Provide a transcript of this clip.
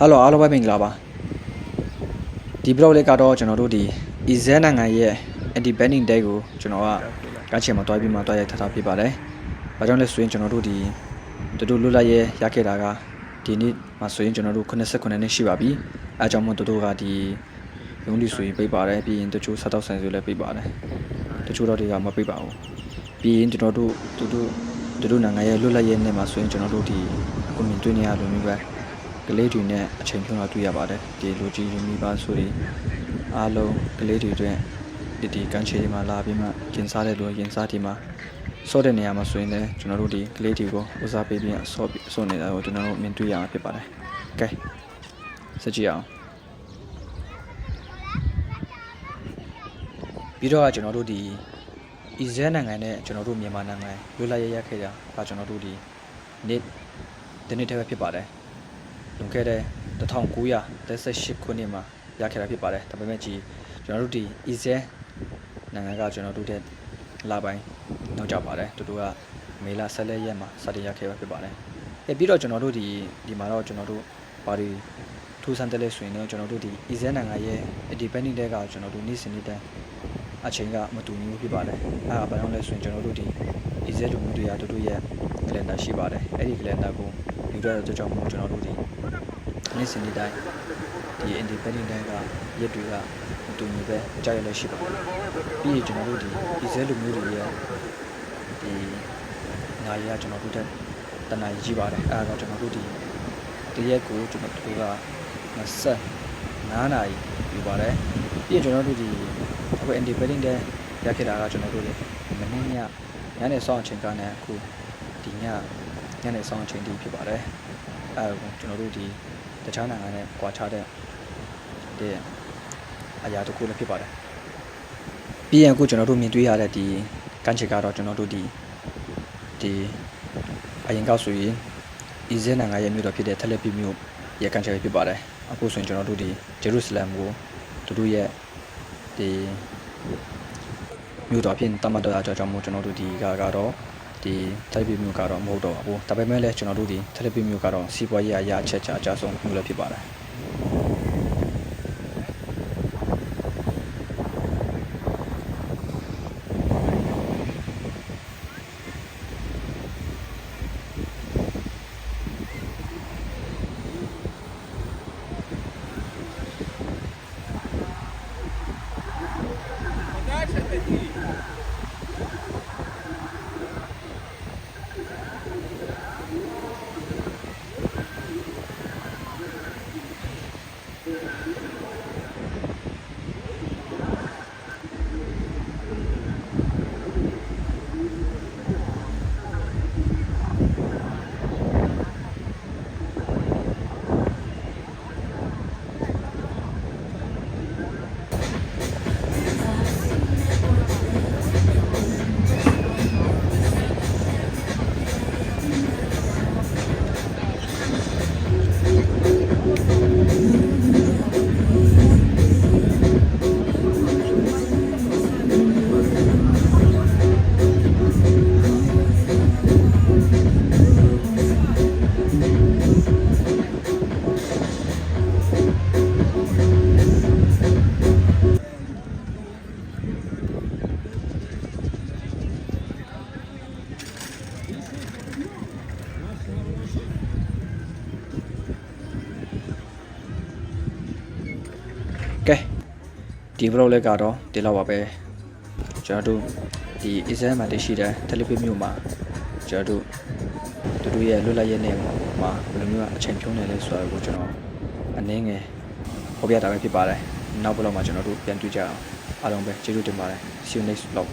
ဟယ်လိုအားလုံးပဲမင်္ဂလာပါဒီဘလော့လေးကတော့ကျွန်တော်တို့ဒီ EZ နိုင်ငံရဲ့ Independent Day ကိုကျွန်တော်ကကချင်မှာတွားပြီးမှတွားရိုက်ထားတာဖြစ်ပါတယ်။ဘာကြောင့်လဲဆိုရင်ကျွန်တော်တို့ဒီတူတူလွတ်လပ်ရေးရခဲ့တာကဒီနေ့မှာဆိုရင်ကျွန်တော်တို့89နှစ်ရှိပါပြီ။အဲကြောင့်မို့တူတူကဒီရုံးလီဆိုရင်ပြပါတယ်ပြီးရင်တချို့စားတော့ဆိုင်ဆိုလည်းပြပါတယ်။တချို့တော့တွေကမပြပါဘူး။ပြီးရင်ကျွန်တော်တို့တူတူတူတူနိုင်ငံရဲ့လွတ်လပ်ရေးနေ့မှာဆိုရင်ကျွန်တော်တို့ဒီအခုမြင်တွေ့နေရလိုမျိုးပဲ ကလေးတွေနဲ့အချိန်ဖြုံးတာတွေ့ရပါတယ်ဒီလူကြီးလူမိဘဆိုတွေအားလုံးကလေးတွေအတွက်ဒီဒီကန်ချေဒီမှာလာပြီးမှကျင်းစားတဲ့လူရင်စားဒီမှာဆော့တဲ့နေရာမှာဆိုရင်လည်းကျွန်တော်တို့ဒီကလေးတွေကိုဦးစားပေးပြီးဆော့ပြီးဆော့နေတာကိုကျွန်တော်တို့မြင်တွေ့ရမှာဖြစ်ပါတယ်ကဲစကြည့်အောင်ပြီးတော့ကကျွန်တော်တို့ဒီအီဇဲနိုင်ငံနဲ့ကျွန်တော်တို့မြန်မာနိုင်ငံလွတ်လပ်ရေးရခဲ့တာကကျွန်တော်တို့ဒီနေ့ဒီနေ့တည်းပဲဖြစ်ပါတယ် လွန်ခဲ့တဲ့1938ခုနှစ်မှာရခဲ့တာဖြစ်ပါတယ်ဒါပေမဲ့ကြီးကျွန်တော်တို့ဒီ EZE နိုင်ငံကကျွန်တော်တို့တဲ့လာပိုင်းနောက်ကျပါတယ်တူတူကမေလ14ရက်မှာစတင်ရခဲ့ပါဖြစ်ပါတယ်အဲပြီးတော့ကျွန်တော်တို့ဒီဒီမှာတော့ကျွန်တော်တို့ဘာတွေထူးဆန်းတယ်လဲဆိုရင်တော့ကျွန်တော်တို့ဒီ EZE နိုင်ငံရဲ့ independent တဲ့ကကျွန်တော်တို့နေ့စဉ်နေ့တိုင်း အချိန်ကမတူညီဘူးဖြစ်ပါတယ်အဲဒါဘာကြောင့်လဲဆိုရင်ကျွန်တော်တို့ဒီ EZE လူမျိုးတွေကတို့တို့ရဲ့ calendar ရှိပါတယ်အဲ့ဒီ calendar ကိုယူရတဲ့ကြောင့်မို့ကျွန်တော်တို့ဒီနေ့စဉ်နေ့တိုင်းဒီ independent တိုင်းကရက်တွေကမတူညီပဲကြားရလည်းရှိပါတယ်ပြီးရင်ကျွန်တော်တို့ဒီဒီဇဲလူမျိုးတွေရဲ့ဒီနိုင်ရကျွန်တော်တို့တက်တနိုင်ကြီးပါတယ်အဲဒါတော့ကျွန်တော်တို့ဒီတရက်ကိုကျွန်တော်တို့က29နာရီယူပါတယ် ပြီးရင်ကျွန်တော်တို့ဒီအခု independent တဲ့ရခဲ့တာကကျွန်တော်တို့မနေ့ညညနေဆောင်အချိန်ကနဲ့အခုဒီညညနေဆောင်အချိန်ဒီဖြစ်ပါတယ်အဲဒါကိုကျွန်တော်တို့ဒီတခြားနိုင်ငံနဲ့ကွာခြားတဲ့တဲ့အရာတစ်ခုလည်းဖြစ်ပါတယ်ပြီးရင်အခုကျွန်တော်တို့မြင်တွေ့ရတဲ့ဒီကန့်ချေကတော့ကျွန်တော်တို့ဒီဒီအရင်ကောက်ဆိုရင်အီဇဲနိုင်ငံရဲ့မြို့တော်ဖြစ်တဲ့ထလက်ပီမြို့ရဲ့ကန့်ချေပဲဖြစ်ပါတယ်အခုဆိုရင်ကျွန်တော်တို့ဒီဂျေရုဆလမ်ကို တို့တို့ရဲ့ဒီမြို့တော်ဖြစ်တတ်မှတ်တော့အကြောင်းမို့ကျွန်တော်တို့ဒီကကတော့ဒီထလက်ပီမြို့ကတော့မဟုတ်တော့ဘူးဒါပေမဲ့လည်းကျွန်တော်တို့ဒီထလက်ပီမြို့ကတော့စီးပွားရေးအရာအချက်ချာအကြဆုံးမြို့လည်းဖြစ်ပါတယ် ကဲဒီ vlog လေးကတော့ဒီလောက်ပါပဲကျွန်တော်တို့ဒီ exam မှာတရှိတဲ့ television မြို့မှာကျွန်တော်တို့တို့တို့ရဲ့လွတ်လပ်ရေးနေ့မှာဘယ်လိုမျိုးအချိန်ဖြုံးနေလဲဆိုတာကိုကျွန်တော်အနည်းငယ်ဟောပြတာပဲဖြစ်ပါတယ်နောက် vlog မှာကျွန်တော်တို့ပြန်တွေ့ကြအောင်အားလုံးပဲကျေးဇူးတင်ပါတယ် see you next vlog